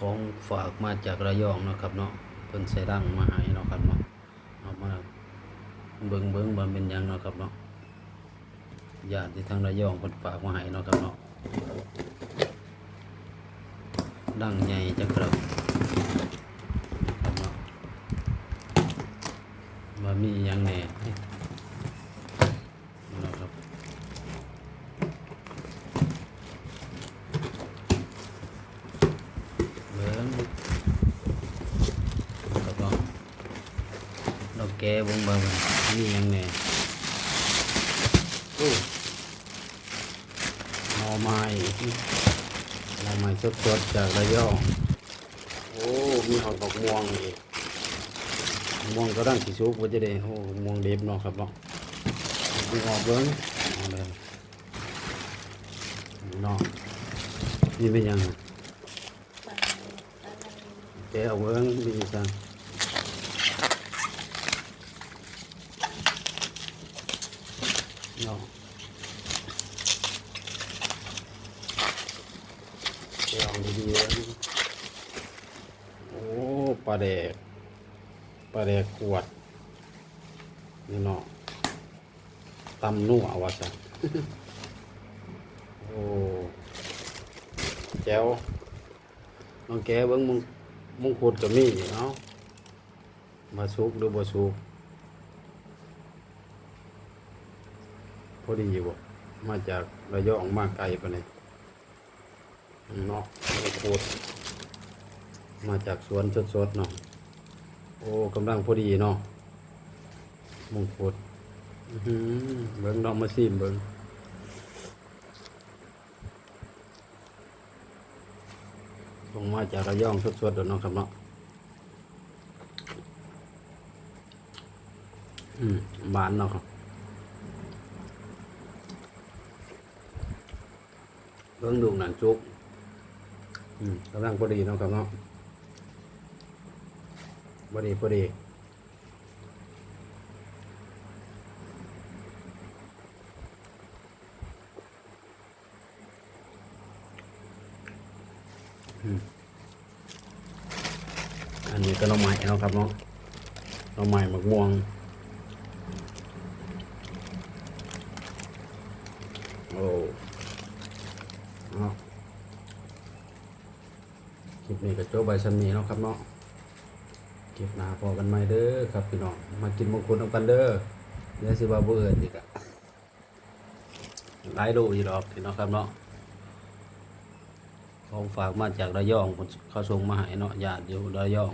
ของฝากมาจากระยองเนาะครับเนาะเพิ่นใส่รังมาให้เนาะครับเนาะเอามาเบิ้งเบิ้งว่าเป็นยังเนาะครับเนาะญาติที่ทางระยองเพิ่นฝากมาให้เนาะครับเนาะดังใหญ่จังครับเนาะว่ามีหยังแหน่เนาะครับ เหลืองแล้วก็ เราแก้วงบางนี่ยังไงโอ้หน่อไม้หน่อไม้สดๆจากระยองโอ้มีหอดดอกม่วงอีกม่วงก็ร่างสีสุกว่าจะได้โอ้ม่วงเด็บเนาะครับเนาะดูออกเบิ้งเอาเลยเนาะนี่เป็นยังไงแกเอาเบิ้งดีจังเนาะ แกเอาดีๆเบิ้งโอ้ปลาแดกปลาแดกขวด นี่เนาะตำนัววะจ้ะโอ้แจ๋วน้องแกเบิ่งมงมงคุดกับมีเนาะมาสุกหรือบ่สุกพอดีอยู่บ่มาจากระยองมาไกลปานนี้เนาะมงคุดมาจากสวนสดๆเนาะโอ้กำลังพอดีเนาะมงคุดอื้อหือเบิ่งลองมาซิมเบิ่งส่งมาจากระยองสดๆเดี๋ยวน้องครับเนาะอืมบานเนาะครับเบิ่งดูหนังจุก อืมกำลังพอดีเนาะครับเนาะพอดีพอดีอันนี้ก็หน้องใหม่เนาะครับเนาะหน้องใหม่หมกม่วงโอ้เนาะ ลิปนี้ก็จบใบชันมีเนาะครับเนาะเก็บหนาพอกันไหมเด้อครับพี่น้องมากินมงคุดนำกันเด้อเดี๋ยวสิว่าบ่เอิ้นอีกอะหลายโลอยู่ดอกพี่น้องครับเนาะของฝากมาจากระยองเขาส่งมาให้เนาะญาติอยู่ระยอง